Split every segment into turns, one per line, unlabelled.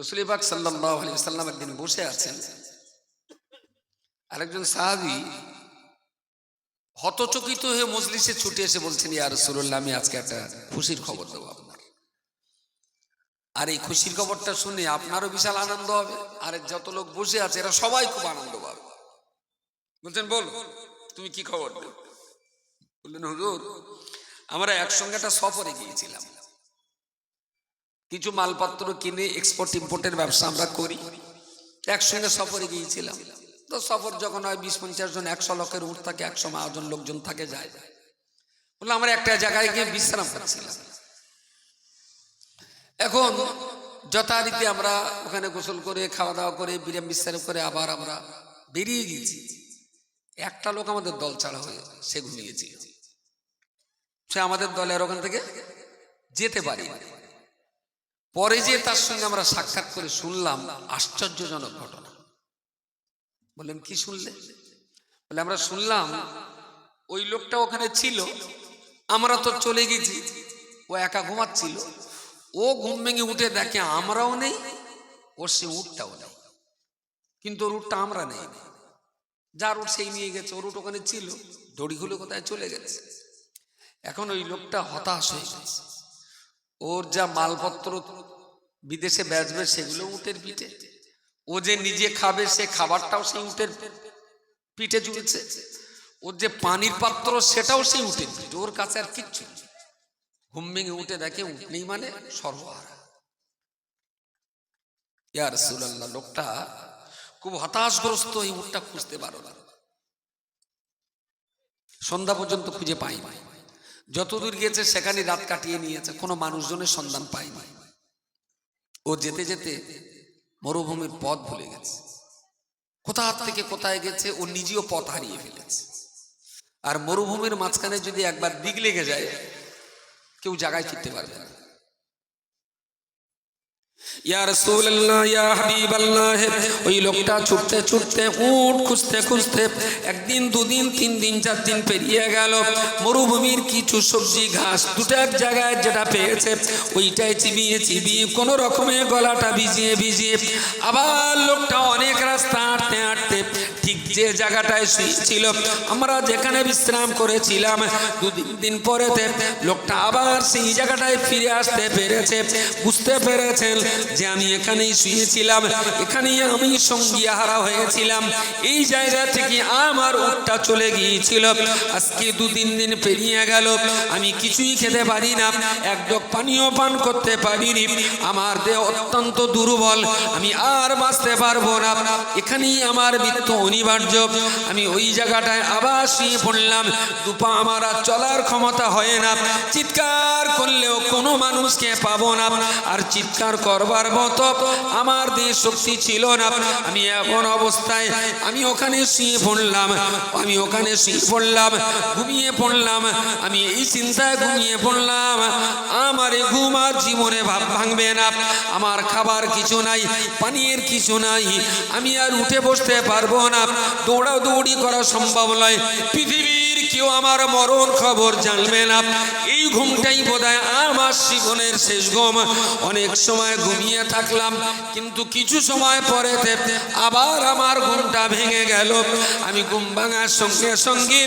রসুলিবাগ সাল্লাহ আলী সাল্লাম একদিন বসে আছেন। আরেকজন সাহাবি হতচকিত হয়ে মজলিসে ছুটে এসে বলছেন, ইয়া রসুল্লাহ আমি আজকে একটা খুশির খবর দেবো আপনার। আর এই খুশির খবরটা শুনে আপনারও বিশাল আনন্দ হবে। আর যত লোক বসে আছে, এরা সবাই খুব আনন্দ পাবে। বলছেন, বল, তুমি কি খবর বললেন, হুজুর, আমরা একসঙ্গে একটা সফরে গিয়েছিলাম। কিছু মালপত্র কিনে এক্সপোর্ট ইম্পোর্টের ব্যবসা আমরা করি। একসঙ্গে সফরে গিয়েছিলাম। তো সফর যখন হয় বিশ পঞ্চাশ জন, একশো লোকের উঠ থাকে, একশো জন লোকজন থাকে যায়। বললাম, আমরা একটা জায়গায় গিয়ে বিশ্রাম করছিলাম। এখন যথারীতি আমরা ওখানে গোসল করে খাওয়া দাওয়া করে, বিরাম বিশ্রাম করে আবার আমরা বেরিয়ে গিয়েছি। একটা লোক আমাদের দল ছাড়া হয়ে সে ঘুমিয়েছিল সে আমাদের দলের ওখান থেকে যেতে পারি পরে যে তার সঙ্গে আমরা সাক্ষাৎ করে শুনলাম, আশ্চর্যজনক ঘটনা। বললেন, কি শুনলে? বলে, আমরা শুনলাম, ওই লোকটা ওখানে ছিল, আমরা তো চলে গেছি, ও একা ঘুমাচ্ছিল, ও ঘুম ভেঙে উঠে দেখে আমরাও নেই ওর সে উঠটাও নেই। কিন্তু ওর উঠটা আমরা নেই। যার উঠ সেই নিয়ে গেছে, ওর উঠ ওখানে ছিল দড়িগুলো কোথায় চলে গেছে? এখন ওই লোকটা হতাশ হয়ে গেছে। ওর যা মালপত্র বিদেশে বেচবে সেগুলো উটের পিঠে। ও যে নিজে খাবে সে খাবারটাও সেই উটের পিঠে ঝুলছে ওর যে পানির পাত্র সেটাও সেই উটের পিঠে। ওর কাছে আর কিচ্ছু ভেঙে উঠে দেখে উঠ মানে সর্বহারা। ইয়ার লোকটা খুব হতাশগ্রস্ত এই উটটা খুঁজতে পারো না। সন্ধ্যা পর্যন্ত খুঁজে পাই যতদূর গিয়েছে সেখানে রাত কাটিয়ে নিয়েছে। কোনো মানুষজনের সন্ধান পায়নি। ও যেতে যেতে মরুভূমির পথ ভুলে গেছে। কোথা থেকে কোথায় গেছে, ও নিজেও পথ হারিয়ে ফেলেছে। আর মরুভূমির মাঝখানে যদি একবার দিক লেগে যায়, কেউ জায়গায় ফিরতে পারবে না ইয়া রাসূলুল্লাহ ইয়া হাবিবাল্লাহ খুঁজতে একদিন, দুদিন, তিন দিন, চার দিন পেরিয়ে গেল। মরুভূমির কিছু সবজি, ঘাস জায়গায় যেটা পেয়েছে, ওইটাই চিবিয়ে চিবিয়ে কোনো রকমে গলাটা ভিজিয়ে ভিজিয়ে আবার লোকটা অনেক রাস্তা হাঁটতে ঠিক যে জায়গাটায় শুয়েছিল আমরা যেখানে বিশ্রাম করেছিলাম, দুদিন দিন পরেতে লোকটা আবার সেই জায়গাটায় ফিরে আসতে পেরেছে, বুঝতে পেরেছেন যে আমি এখানেই শুয়েছিলাম, এখানেই আমি সঙ্গী হারা হয়েছিলাম। এই জায়গা থেকে আমার উটটা চলে গিয়েছিল। আজকে দু তিন দিন পেরিয়ে গেল, আমি কিছুই খেতে পারি না, এক ডক পানীয় পান করতে পারিনি, আমার দেহ অত্যন্ত দুর্বল, আমি আর বাঁচতে পারব না। এখানেই আমার মৃত্যু অনিবার্য। আমি ওই জায়গাটায় আবার শুয়ে পড়লাম। দুপা আমার আর চলার ক্ষমতা হয় না। চিৎকার করলেও কোনো মানুষকে পাবো না। আর চিৎকার করবার মতো আমার দেহ শক্তি ছিল না। আমি এমন অবস্থায় আমি ওখানে শুয়ে পড়লাম। আমি ওখানে শুয়ে পড়লাম। ঘুমিয়ে পড়লাম। আমি এই চিন্তায় ঘুমিয়ে পড়লাম। আমার এই ঘুম আর জীবনে ভাব ভাঙবে না। আমার খাবার কিছু নাই পানীয়ের কিছু নাই। আমি আর উঠে বসতে পারব না। দৌড়াদৌড়ি করা সম্ভব নয়। পৃথিবীর কেউ আমার মরণ খবর জানবে না। এই ঘুমটাই বোধহয় আমার জীবনের শেষ ঘুম। অনেক সময় ঘুমিয়ে থাকলাম, কিন্তু কিছু সময় পরে আবার আমার ঘুমটা ভেঙে গেল। আমি ঘুম ভাঙার সঙ্গে সঙ্গে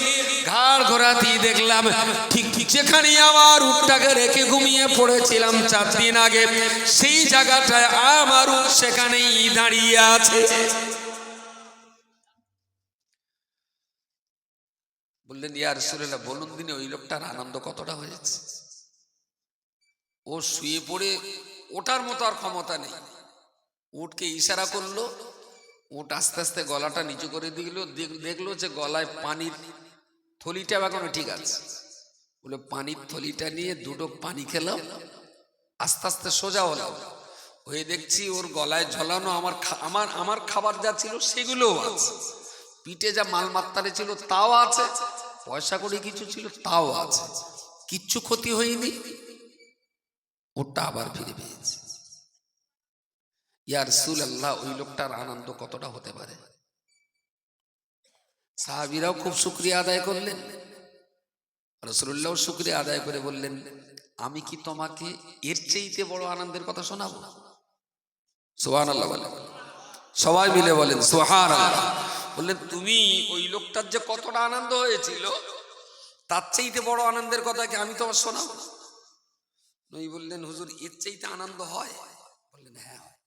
ঘাড় ঘোরাতেই দেখলাম, ঠিক ঠিক যেখানে আমার উঠটাকে রেখে ঘুমিয়ে পড়েছিলাম চার দিন আগে, সেই জায়গাটায় আমার উট সেখানেই দাঁড়িয়ে আছে। বললেন ইয়ার সুরেলা বলুন দিনে ওই লোকটার আনন্দ কতটা হয়েছে? ও শুয়ে পড়ে, ওটার মতো আর ক্ষমতা নেই। উটকে ইশারা করল, উট আস্তে আস্তে গলাটা নিচু করে দিল দেখল যে গলায় পানির থলিটা এখনও ঠিক আছে। বলে পানির থলিটা নিয়ে দুটো পানি খেলাম, আস্তে আস্তে সোজা হলাম। হয়ে দেখছি ওর গলায় ঝলানো আমার আমার আমার খাবার যা ছিল সেগুলোও আছে। পিঠে যা মালমাত্তারে ছিল তাও আছে পয়সা করে কিছু ছিল, তাও আছে। কিচ্ছু ক্ষতি হয়নি। ওটা আবার ফিরে পেয়েছে। ইয়ার সুল আল্লাহ ওই লোকটার আনন্দ কতটা হতে পারে? সাহাবিরাও খুব শুক্রিয়া আদায় করলেন। রসুল্লাহ শুক্রিয়া আদায় করে বললেন, আমি কি তোমাকে এর চেয়েতে বড় আনন্দের কথা শোনাবো? সোহান আল্লাহ বলেন। সবাই মিলে বলেন সোহান আল্লাহ বললেন, তুমি ওই লোকটার যে কতটা আনন্দ হয়েছিল, তার চাইতে বড় আনন্দের কথা কি আমি তোমার শোনাবো? নই বললেন, হুজুর, এর চাইতে আনন্দ হয়? বললেন হ্যাঁ হয়।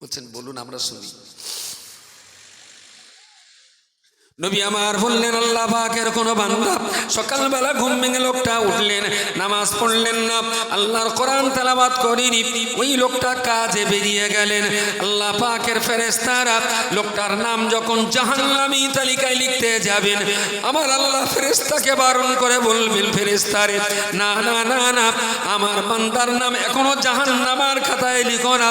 বলছেন, বলুন, আমরা শুনি। নবী আমার বললেন, আল্লাহ পাকের কোন বান্দা সকালবেলা ঘুম ভেঙে লোকটা উঠলেন, নামাজ পড়লেন না। আল্লাহর কোরআন তেলাবাদ করিনি, ওই লোকটা কাজে বেরিয়ে গেলেন। আল্লাহ পাকের ফেরেস্তারা লোকটার নাম যখন জাহান্নামী তালিকায় লিখতে যাবেন, আমার আল্লাহ ফেরেস্তাকে বারণ করে বলবেন ফেরেস্তারে না না না না, আমার বান্দার নাম এখনও জাহান্নামার খাতায় লিখো না।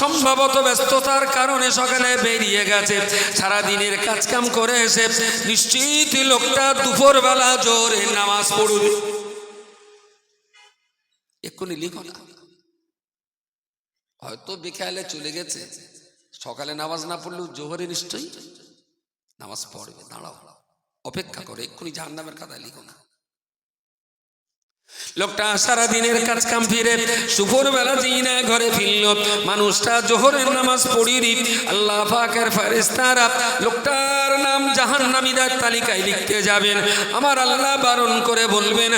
সম্ভবত ব্যস্ততার কারণে সকালে বেরিয়ে গেছে। সারা দিনের কাজ কাম করে এসে নিশ্চিত লোকটা দুপুর বেলা জোরে নামাজ পড়বে। এক্ষুনি লিখো না। হয়তো বিখেয়ালে চলে গেছে। সকালে নামাজ না পড়লেও জোহরে নিশ্চয়ই নামাজ পড়বে। দাঁড়াও, অপেক্ষা করে, এক্ষুনি জাহান্নামের খাতায় লিখো না। লোকটা সারা দিনের কাজ কাম ফিরে সুপুর বেলা জিনা ঘরে ফিরল। মানুষটা জোহরের নামাজ পড়িনি আল্লাহ পাকের ফেরেশতারা লোকটার নাম জাহান্নামীদের তালিকায় লিখতে যাবেন। আমার আল্লাহ বারণ করে বলবেন,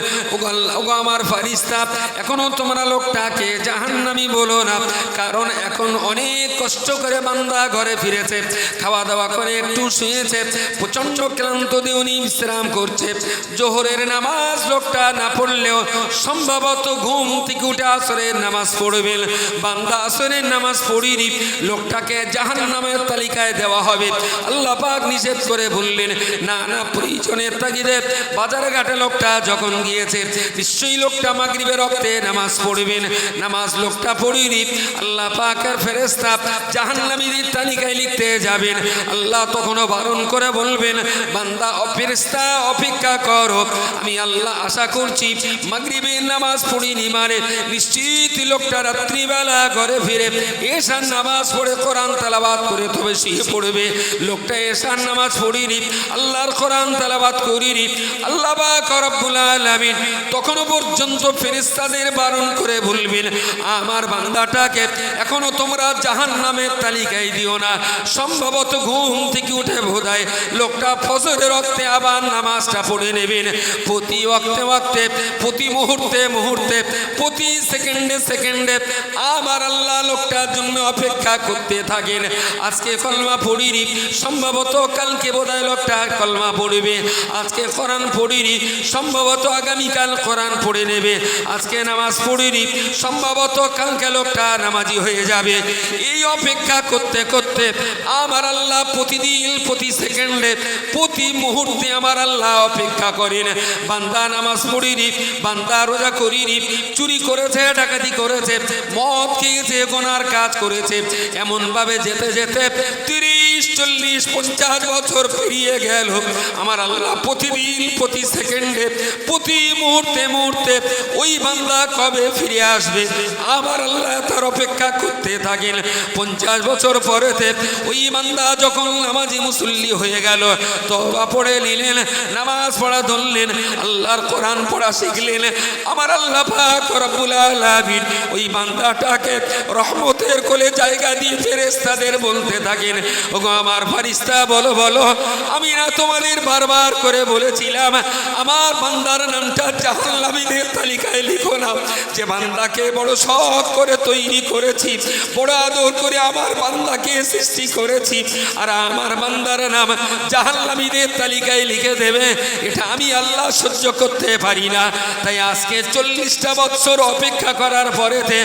ওগো আমার ফারিস্তা এখনও তোমরা লোকটাকে জাহান্নামী বলো না, কারণ এখন অনেক কষ্ট করে বান্দা ঘরে ফিরেছে। খাওয়া দাওয়া করে একটু শুয়েছে প্রচণ্ড ক্লান্ত দিয়ে উনি বিশ্রাম করছে। জোহরের নামাজ লোকটা না পড়লেও সম্ভবত ঘুম থেকে উঠে আসরের নামাজ পড়বেন। বান্দা আসরের নামাজ পড়িনি, লোকটাকে জাহান নামের তালিকায় দেওয়া হবে। আল্লাহ পাক নিষেধ করে বললেন, না না প্রয়োজনের তাগিদে বাজারে ঘাটে লোকটা যখন গিয়েছে, নিশ্চয়ই লোকটা মাগরিবের রক্তে নামাজ পড়বেন। নামাজ লোকটা পড়িনি, আল্লাহ পাকের ফেরেস্তা জাহান্নামীদের তালিকায় লিখতে যাবেন। আল্লাহ তখনও বারণ করে বলবেন, বান্দা অফেরেস্তা অপেক্ষা করো। আমি আল্লাহ আশা করছি মাগরিবের নামাজ পড়িনি মানে নিশ্চিত লোকটা রাত্রিবেলা ঘরে ফিরে এসার নামাজ পড়ে কোরআন তালাবাদ করে তবে শুয়ে পড়বে। লোকটা এসার নামাজ পড়িনি, আল্লাহর কোরআন তালাবাদ করিনি। আল্লাহ বা করব্বুল আলামিন তখনও পর্যন্ত ফেরিস্তাদের বারণ করে বলবেন, আমার বান্দাটাকে এখনও তোমরা জাহান নামের তালিকায় দিও না। সম্ভবত ঘুম থেকে উঠে বোধায় লোকটা ফজরের রক্তে আবার নামাজটা পড়ে নেবেন। প্রতি ওয়াক্তে ওয়াক্তে, প্রতি মুহূর্তে মুহূর্তে, প্রতি সেকেন্ডে সেকেন্ডে আমার আল্লাহ লোকটার জন্য অপেক্ষা করতে থাকেন। আজকে কলমা পড়িনি, সম্ভবত কালকে বোধহয় লোকটা কলমা পড়বে। আজকে কোরআন পড়িনি, সম্ভবত আগামীকাল কোরআন পড়ে নেবে। আজকে নামাজ পড়িনি, সম্ভবত কালকে লোকটা নামাজি হয়ে যাবে। এই অপেক্ষা করতে করতে আমার আল্লাহ প্রতিদিন, প্রতি সেকেন্ডে, প্রতি মুহূর্তে আমার আল্লাহ অপেক্ষা করেন। বান্দা নামাজ পড়িনি বান্দা রোজা করিনি, চুরি করেছে, ডাকাতি করেছে, মদ খেয়েছে, গোনার কাজ করেছে। এমন ভাবে যেতে যেতে তিরিশ, চল্লিশ, পঞ্চাশ বছর পেরিয়ে গেল। আমার আল্লাহ প্রতিদিন, প্রতি সেকেন্ডে প্রতি মুহূর্তে মুহূর্তে ওই বান্দা কবে ফিরে আসবে? আমার আল্লাহ তার অপেক্ষা করতে থাকেন। পঞ্চাশ বছর পরেতে ওই বান্দা যখন নামাজি মুসল্লি হয়ে গেল তবা পড়ে নিলেন, নামাজ পড়া ধরলেন, আল্লাহর কোরআন পড়া শিখলেন। আমার আল্লাহ পাক ওই বান্দাটাকে রহমতের কোলে জায়গা দিয়ে ফেরেশতাদের বলতে থাকেন, ওগো আমার ফারিস্তা বলো বলো, আমি না তোমাদের বারবার করে বলেছিলাম, আমার বান্দার নামটা জাহান্নামীদের তালিকায় লিখো না। যে বান্দাকে বড় শখ করে তৈরি করেছি, বড় আদর করে আমার বান্দাকে সৃষ্টি করেছি, আর আমার বান্দার নাম জাহান্নামীদের তালিকায় লিখে দেবে। এটা আমি আল্লাহ সহ্য করতে পারি না। তাই আজকে চল্লিশটা বছর অপেক্ষা করার পরেতে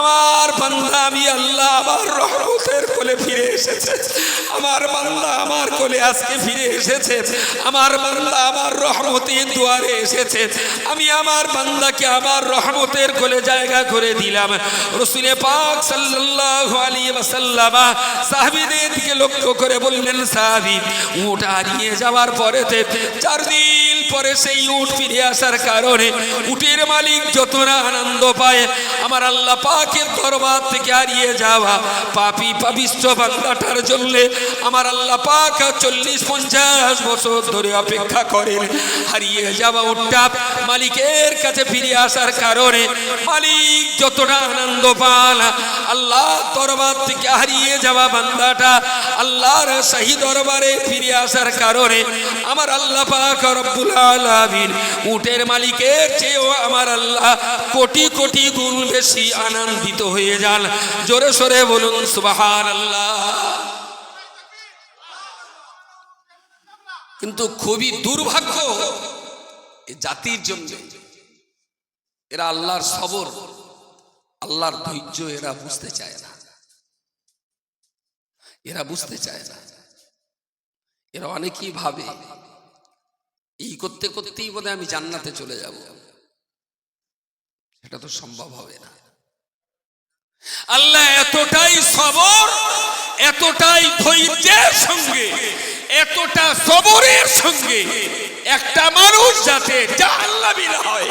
আমার বান্দা আমি আল্লাহ আমার রহমতের কোলে ফিরে এসেছে। আমার বান্দা আমার কোলে আজকে ফিরে এসেছে। আমার বান্দা আমার রহমতের দুয়ারে এসেছে। আমি আমার বান্দাকে আমার রহমতের কোলে জায়গা করে দিলাম। রসুলে পাক সাল্লাহ আলী ওয়াসাল্লাম সাহাবীদের দিকে লক্ষ্য করে বললেন, সাহাবি উঠা হারিয়ে যাওয়ার পরেতে চার দিন পরে সেই উট ফিরে আসার কারণে উটের মালিক যত না আনন্দ পায়, আমার আল্লাহ পাকের দরবার থেকে হারিয়ে যাওয়া পাপি পাবিষ্ট বান্দাটার জন্য আমার আল্লাহ পাক চল্লিশ পঞ্চাশ বছর ধরে অপেক্ষা করেন। হারিয়ে যাওয়া উটটা মালিকের কাছে ফিরে আসার কারণে মালিক যতটা আনন্দ পান, আল্লাহ দরবার থেকে হারিয়ে যাওয়া বান্দাটা আল্লাহর শাহী দরবারে ফিরে আসার কারণে আমার আল্লাহ পাক রব্বুল আলামিন। উটের মালিকের চেয়েও আমার আল্লাহ কোটি কোটি গুণ বেশি আনন্দিত হয়ে যান। জোরে সরে বলুন, সুবহানাল্লাহ। কিন্তু খুবই দুর্ভাগ্য জাতির জন্য। এরা আল্লাহর সবর, আল্লাহর ধৈর্য এরা বুঝতে চায় না। এরা বুঝতে চায় না। এরা অনেকেই ভাবে এই করতে করতেই বোধহয় আমি জান্নাতে চলে যাব। সেটা তো সম্ভব হবে না। আল্লাহ এতটাই সবর, এতটাই ধৈর্যের সঙ্গে, এতটা সবরের সঙ্গে একটা মানুষ যাতে হয়।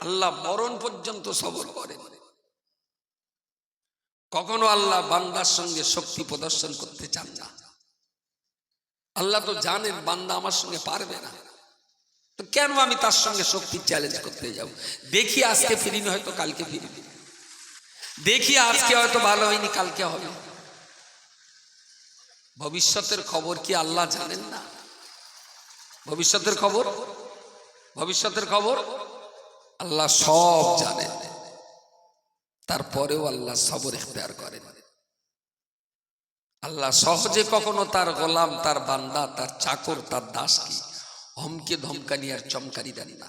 আল্লাহ মরণ পর্যন্ত সবর করে কখনো আল্লাহ বান্দার সঙ্গে শক্তি প্রদর্শন করতে চান না। আল্লাহ তো জানেন বান্দা আমার সঙ্গে পারবে না। তো কেন আমি তার সঙ্গে শক্তির চ্যালেঞ্জ করতে যাব? দেখি আজকে ফিরিনি, হয়তো কালকে ফিরিনি। দেখি আজকে হয়তো ভালো হয়নি, কালকে হবে। ভবিষ্যতের খবর কি আল্লাহ জানেন না? ভবিষ্যতের খবর? ভবিষ্যতের খবর? আল্লাহ সব জানেন। তারপরেও আল্লাহ সবর ইখতিয়ার করেন। আল্লাহ সহজে কখনো তার গোলাম, তার বান্দা, তার চাকর, তার দাসকে হমকে ধমকানি আর চমকানি দেন না